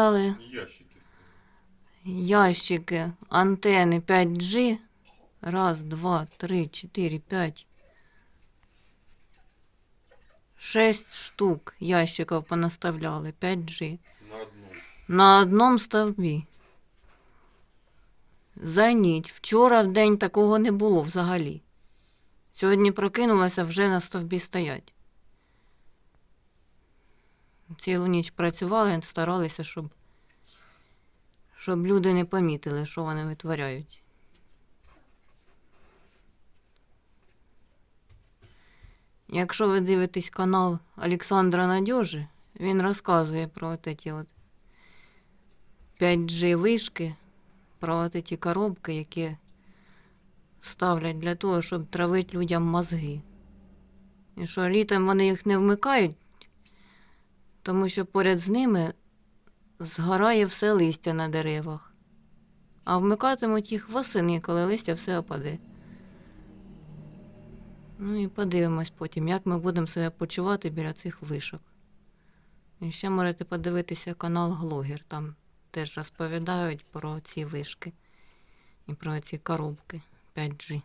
Але Ящики ящики, антени 5G. Раз, два, три, чотири, п'ять. Шесть штук ящиків понаставляли 5G. На одну. На одному стовбі. За ніч. Вчора в день такого не було взагалі. Сьогодні прокинулася, вже на стовбі стоять. Цілу ніч працювали, старалися, щоб, щоб люди не помітили, що вони витворяють. Якщо ви дивитесь канал Олександра Надьожи, він розказує про от ці от 5G вишки, про от ці коробки, які ставлять для того, щоб травити людям мозги. І що літом вони їх не вмикають, тому що поряд з ними згорає все листя на деревах. А вмикатимуть їх восени, коли листя все опаде. Ну і подивимось потім, як ми будемо себе почувати біля цих вишок. І ще можете подивитися канал Глогер. Там теж розповідають про ці вишки і про ці коробки 5G.